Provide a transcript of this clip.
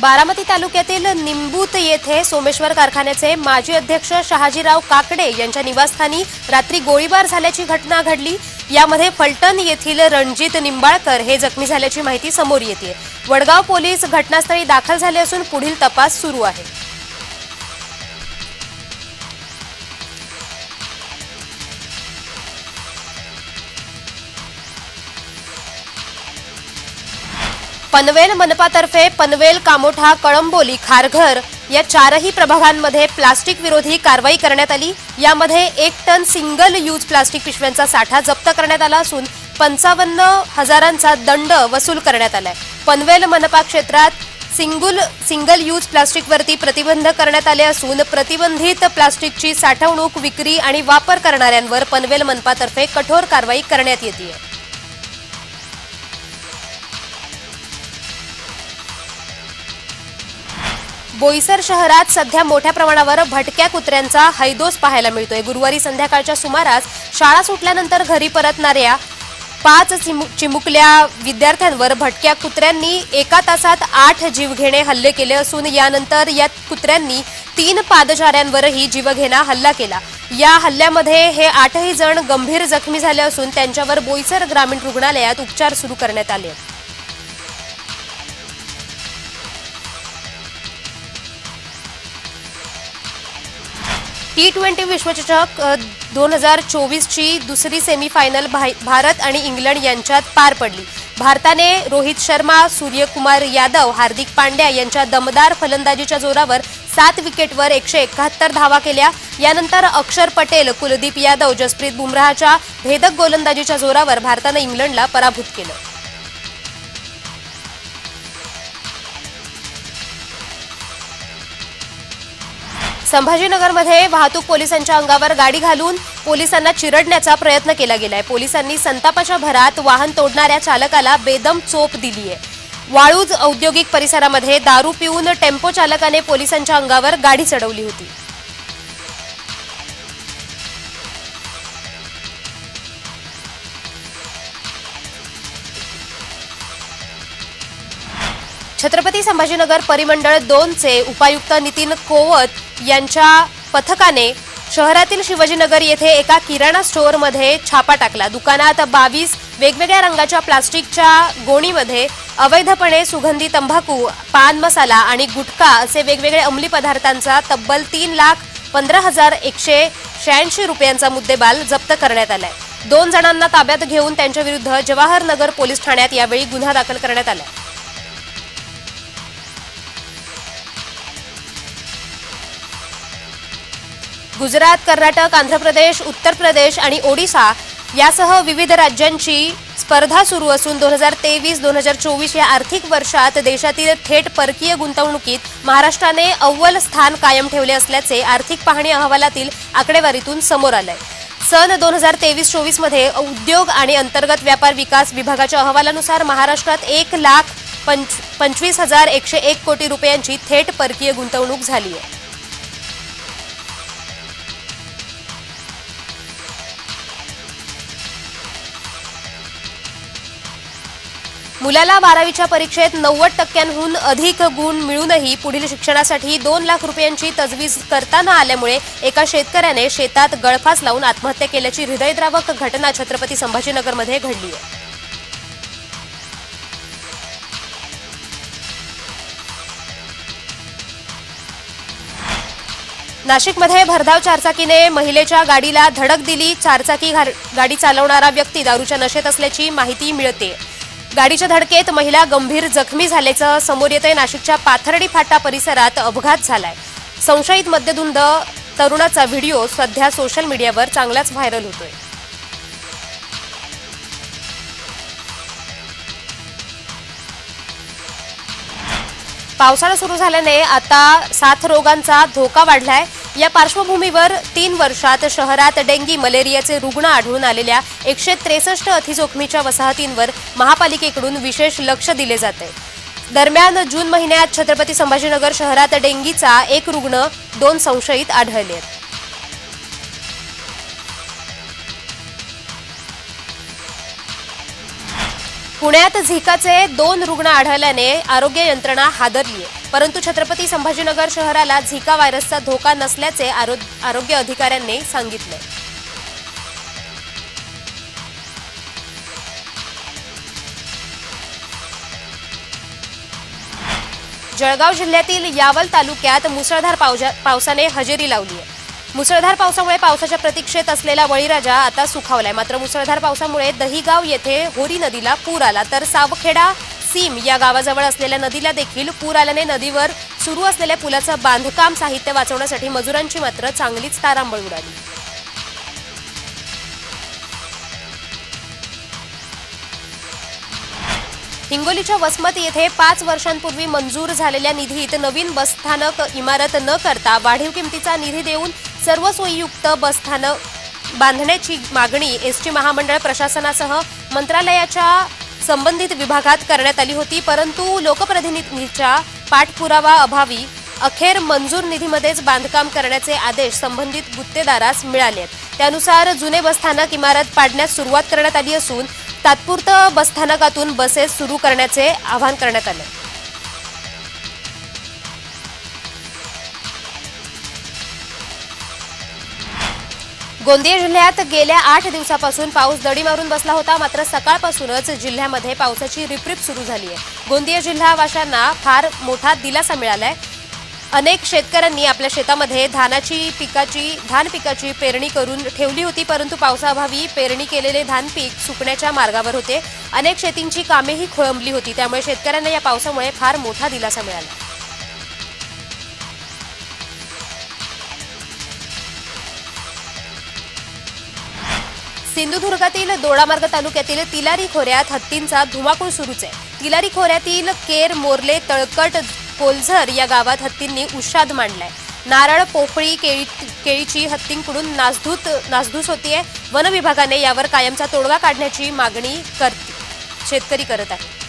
बारामती तालुक्यातील निंबूत येथे सोमेश्वर कारखान्याचे माजी अध्यक्ष शहाजीराव काकडे यांच्या निवासस्थानी रात्री गोळीबार झाल्याची घटना घडली. यामध्ये फलटण येथील रणजित निंबाळकर हे जखमी झाल्याची माहिती समोर येते वडगाव पोलीस घटनास्थळी दाखल झाले असून पुढील तपास सुरू आहे. पनवेल मनपातर्फे पनवेल कामोठा कळंबोली खारघर या चारही प्रभागांमध्ये प्लास्टिक विरोधी कारवाई करण्यात आली. यामध्ये एक टन सिंगल यूज प्लास्टिक पिशव्यांचा साठा जप्त करण्यात आला असून पंचावन्न हजारांचा दंड वसूल करण्यात आलाय. पनवेल मनपा क्षेत्रात सिंगुल सिंगल यूज प्लास्टिकवरती प्रतिबंध करण्यात आले असून प्रतिबंधित प्लास्टिकची साठवणूक विक्री आणि वापर करणाऱ्यांवर पनवेल मनपातर्फे कठोर कारवाई करण्यात येते बोईसर शहरात सध्या मोठ्या प्रमाणावर भटक्या कुत्र्यांचा हैदोस पाहायला मिळतोय. गुरुवारी संध्याकाळच्या सुमारास शाळा सुटल्यानंतर घरी परतणाऱ्या पाच चिमुकल्या विद्यार्थ्यांवर भटक्या कुत्र्यांनी एका तासात आठ जीवघेणे हल्ले केले असून यानंतर या कुत्र्यांनी तीन पादचाऱ्यांवरही जीवघेणा हल्ला केला. या हल्ल्यामध्ये हे आठही जण गंभीर जखमी झाले असून त्यांच्यावर बोईसर ग्रामीण रुग्णालयात उपचार सुरू करण्यात आले. टी ट्वेंटी विश्वचषक दोन हजार चोवीसची दुसरी सेमीफायनल भाई- भारत आणि इंग्लंड यांच्यात पार पडली. भारताने रोहित शर्मा सूर्यकुमार यादव हार्दिक पांड्या यांच्या दमदार फलंदाजीच्या जोरावर सात विकेटवर एकशे एकाहत्तर धावा केल्या. यानंतर अक्षर पटेल कुलदीप यादव जसप्रीत बुमराहच्या भेदक गोलंदाजीच्या जोरावर भारतानं इंग्लंडला पराभूत केलं. संभाजीनगरमध्ये वाहतूक पोलिसांच्या अंगावर गाडी घालून पोलिसांना चिरडण्याचा प्रयत्न केला गेलाय. पोलिसांनी संतापाच्या भरात वाहन तोडणाऱ्या चालकाला बेदम चोप दिली आहे वाळूज औद्योगिक परिसरामध्ये दारू पिऊन टेम्पो चालकाने पोलिसांच्या अंगावर गाडी चढवली होती. छत्रपती संभाजीनगर परिमंडळ दोनचे उपायुक्त नितीन कोवत यांच्या पथकाने शहरातील शिवाजीनगर येथे एका किराणा स्टोअरमध्ये छापा टाकला. दुकानात बावीस वेगवेगळ्या रंगाच्या प्लास्टिकच्या गोणीमध्ये अवैधपणे सुगंधी तंबाखू पान मसाला आणि गुटखा असे वेगवेगळे अंमली पदार्थांचा तब्बल तीन लाख पंधरा हजार एकशे शहाऐंशी रुपयांचा मुद्देमाल जप्त करण्यात आलाय. दोन जणांना ताब्यात घेऊन त्यांच्या विरुद्ध जवाहरनगर पोलीस ठाण्यात यावेळी गुन्हा दाखल करण्यात आला गुजरात कर्नाटक आंध्र प्रदेश उत्तर प्रदेश आणि ओडिशा यासह विविध राज्यांची स्पर्धा सुरू असून दोन हजार तेवीस दोन हजार चोवीस या आर्थिक वर्षात देशातील थेट परकीय गुंतवणुकीत महाराष्ट्राने अव्वल स्थान कायम ठेवले असल्याचे आर्थिक पाहणी अहवालातील आकडेवारीतून समोर आलंय. सन दोन हजार तेवीस चोवीसमध्ये उद्योग आणि अंतर्गत व्यापार विकास विभागाच्या अहवालानुसार महाराष्ट्रात एक लाख पंच पंचवीस हजार एकशे एक कोटी रुपयांची थेट परकीय गुंतवणूक झाली आहे मुलाला बारावीच्या परीक्षेत नव्वद टक्क्यांहून अधिक गुण मिळूनही पुढील शिक्षणासाठी दोन लाख रुपयांची तजवीज करता न आल्यामुळे एका शेतकऱ्याने शेतात गळफास लावून आत्महत्या केल्याची हृदयद्रावक घटना छत्रपती संभाजीनगरमध्ये घडली आहे. नाशिकमध्ये भरधाव चारचाकीने महिलेच्या गाडीला धडक दिली चारचाकी घा- गाडी चालवणारा व्यक्ती दारूच्या नशेत असल्याची माहिती मिळते गाडीच्या धडकेत महिला गंभीर जखमी झाल्याचं समोर येतंय. नाशिकच्या पाथर्डी फाटा परिसरात अपघात झालाय. संशयित मद्यधुंद तरुणाचा व्हिडिओ सध्या सोशल मीडियावर चांगलाच व्हायरल होतोय. पावसाळा सुरू झाल्याने आता साथ रोगांचा धोका वाढलाय. या पार्श्वभूमीवर तीन वर्षात शहरात डेंगी मलेरियाचे रुग्ण आढळून आलेल्या एकशे त्रेसष्ट अतिजोखमीच्या वसाहतींवर महापालिकेकडून विशेष लक्ष दिले जाते. दरम्यान जून महिन्यात छत्रपती संभाजीनगर शहरात डेंगीचा एक रुग्ण दोन संशयित आढळले. आहेत पुण्यात झिकाचे दोन रुग्ण आढळल्याने आरोग्य यंत्रणा हादरली आहे परंतु छत्रपती संभाजीनगर शहराला झिका व्हायरसचा धोका नसल्याचे आरो- आरोग्य अधिकाऱ्यांनी सांगितले. जळगाव जिल्ह्यातील यावल तालुक्यात मुसळधार पावजा- पावसाने हजेरी लावली आहे. मुसळधार पावसामुळे पावसाच्या प्रतीक्षेत असलेला बळीराजा आता सुखावलाय. मात्र मुसळधार पावसामुळे दहिगाव येथे होरी नदीला पूर आला. तर सावखेडा सीम या गावाजवळ असलेल्या नदीला देखील पूर आल्याने नदीवर सुरू असलेल्या पुलाचं बांधकाम साहित्य वाचवण्यासाठी मजुरांची मात्र चांगलीच तारांबळ उडाली. हिंगोलीच्या वसमत येथे पाच वर्षांपूर्वी मंजूर झालेल्या निधीत नवीन बसस्थानक इमारत न करता वाढीव किमतीचा निधी देऊन सर्व सोयीयुक्त बसस्थानक बांधण्याची मागणी एसटी महामंडळ प्रशासनासह मंत्रालयाच्या संबंधित विभागात करण्यात आली होती परंतु लोकप्रतिनिधींच्या पाठपुरावा अभावी अखेर मंजूर निधीमध्येच बांधकाम करण्याचे आदेश संबंधित गुत्तेदारास मिळाले त्यानुसार जुने बसस्थानक इमारत पाडण्यास सुरुवात करण्यात आली असून तात्पुरतं बसस्थानकातून बसेस सुरू करण्याचे आवाहन करण्यात आले गोंदिया जिल्ह्यात गेल्या आठ दिवसापासून पाऊस दडी मारून बसला होता. मात्र सकाळपासूनच जिल्ह्यामध्ये पावसाची रिपरिप सुरू झाली आहे. गोंदिया जिल्हावाशांना फार मोठा दिलासा मिळालाय. अनेक शेतकऱ्यांनी आपल्या शेतामध्ये धानाची पिकाची धान पिकाची पेरणी करून ठेवली होती परंतु पावसाअभावी पेरणी केलेले धान पीक सुकण्याच्या मार्गावर होते. अनेक शेतींची कामेही खोळंबली होती. त्यामुळे शेतकऱ्यांना या पावसामुळे फार मोठा दिलासा मिळाला. सिंधुदुर्गातील दोडामार्ग तालुक्यातील तिलारी खोऱ्यात हत्तींचा धुमाकूळ सुरूच आहे. तिलारी खोऱ्यातील केर मोर्ले तळकट कोलझर या गावात हत्तींनी उषाद मांडलाय. नारळ पोफळी केळी केळीची हत्तींकडून नासधूत नासधूस होतीये. वन विभागाने यावर कायमचा तोडगा काढण्याची मागणी करते शेतकरी करत आहे